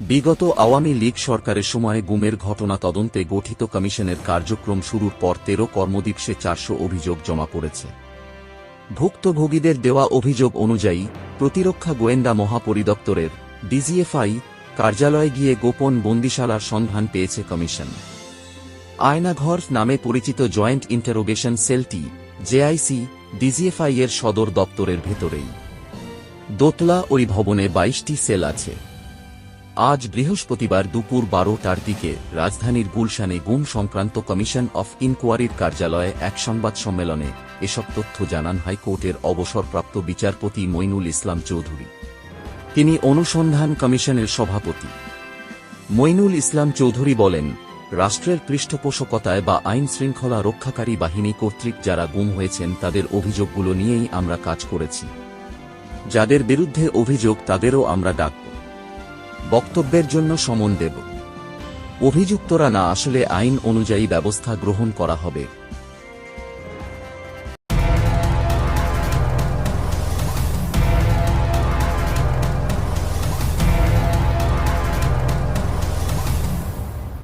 বিগত আওয়ামী লীগ সরকারের সময় গুমের ঘটনা তদন্তে গঠিত কমিশনের কার্যক্রম শুরুর পর তেরো কর্মদিবসে চারশো অভিযোগ জমা পড়েছে। ভুক্তভোগীদের দেওয়া অভিযোগ অনুযায়ী, প্রতিরক্ষা গোয়েন্দা মহাপরিদপ্তরের ডিজিএফআই কার্যালয়ে গিয়ে গোপন বন্দিশালার সন্ধান পেয়েছে কমিশন। আয়নাঘর নামে পরিচিত জয়েন্ট ইন্টারোগেশন সেলটি, জেআইসি, ডিজিএফআই এর সদর দপ্তরের ভেতরেই। দোতলা ওই ভবনে বাইশটি সেল আছে। আজ বৃহস্পতিবার দুপুর বারোটার দিকে রাজধানীর গুলশানে গুম সংক্রান্ত কমিশন অফ ইনকোয়ারির কার্যালয়ে এক সংবাদ সম্মেলনে এসব তথ্য জানান হাইকোর্টের অবসরপ্রাপ্ত বিচারপতি মইনুল ইসলাম চৌধুরী। তিনি অনুসন্ধান কমিশনের সভাপতি। মইনুল ইসলাম চৌধুরী বলেন, রাষ্ট্রের পৃষ্ঠপোষকতায় বা আইন শৃঙ্খলা রক্ষাকারী বাহিনী কর্তৃক যারা গুম হয়েছেন তাদের অভিযোগগুলো নিয়েই আমরা কাজ করেছি। যাদের বিরুদ্ধে অভিযোগ তাদেরও আমরা ডাকব বক্তব্যের জন্য সমন দেব। অভিযুক্তরা না আসলে আইন অনুযায়ী ব্যবস্থা গ্রহণ করা হবে।